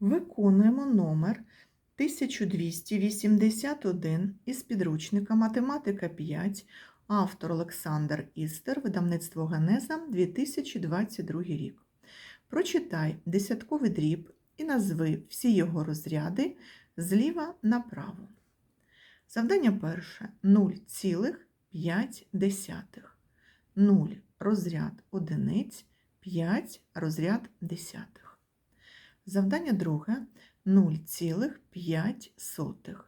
Виконуємо номер 1281 із підручника Математика 5, автор Олександр Істер, видавництво Генеза 2022 рік. Прочитай десятковий дріб і назви всі його розряди зліва направо. Завдання перше 0,5. 0 розряд одиниць, 5 розряд десятих. Завдання друге 0,5.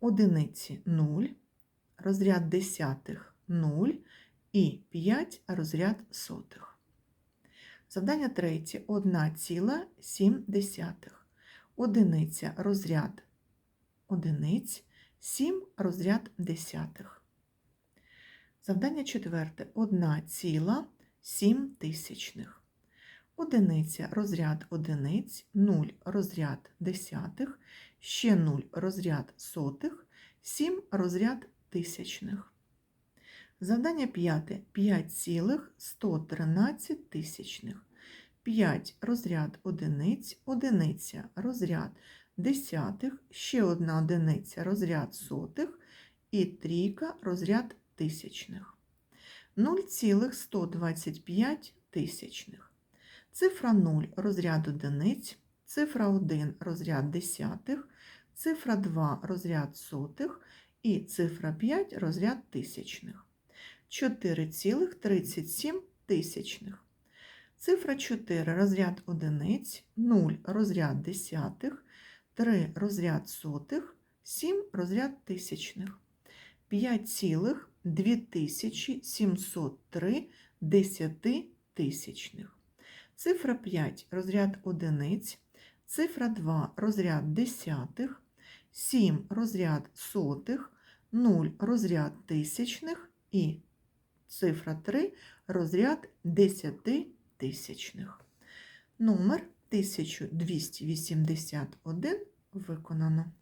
Одиниці 0, розряд десятих 0 і 5 розряд сотих. Завдання третє 1,7. Одиниця розряд одиниць, 7 розряд десятих. Завдання четверте 1,7 тисячних. Одиниця розряд одиниць, 0 розряд десятих, ще 0 розряд сотих, 7 розряд тисячних. Завдання п'яте 5,113 тисячних. 5 розряд одиниць, одиниця розряд десятих, ще одна одиниця розряд сотих і трійка розряд тисячних. 0,125 тисячних. Цифра 0 розряд одиниць, цифра 1 розряд десятих, цифра 2 розряд сотих і цифра 5 розряд тисячних. 4,37 тисячних. Цифра 4 розряд одиниць, 0 розряд десятих, 3 розряд сотих, 7 розряд тисячних. 5,2703 десятитисячних. Цифра 5 розряд одиниць, цифра 2 розряд десятих, 7 розряд сотих, 0 розряд тисячних і цифра 3 розряд десятитисячних. Номер 1281 виконано.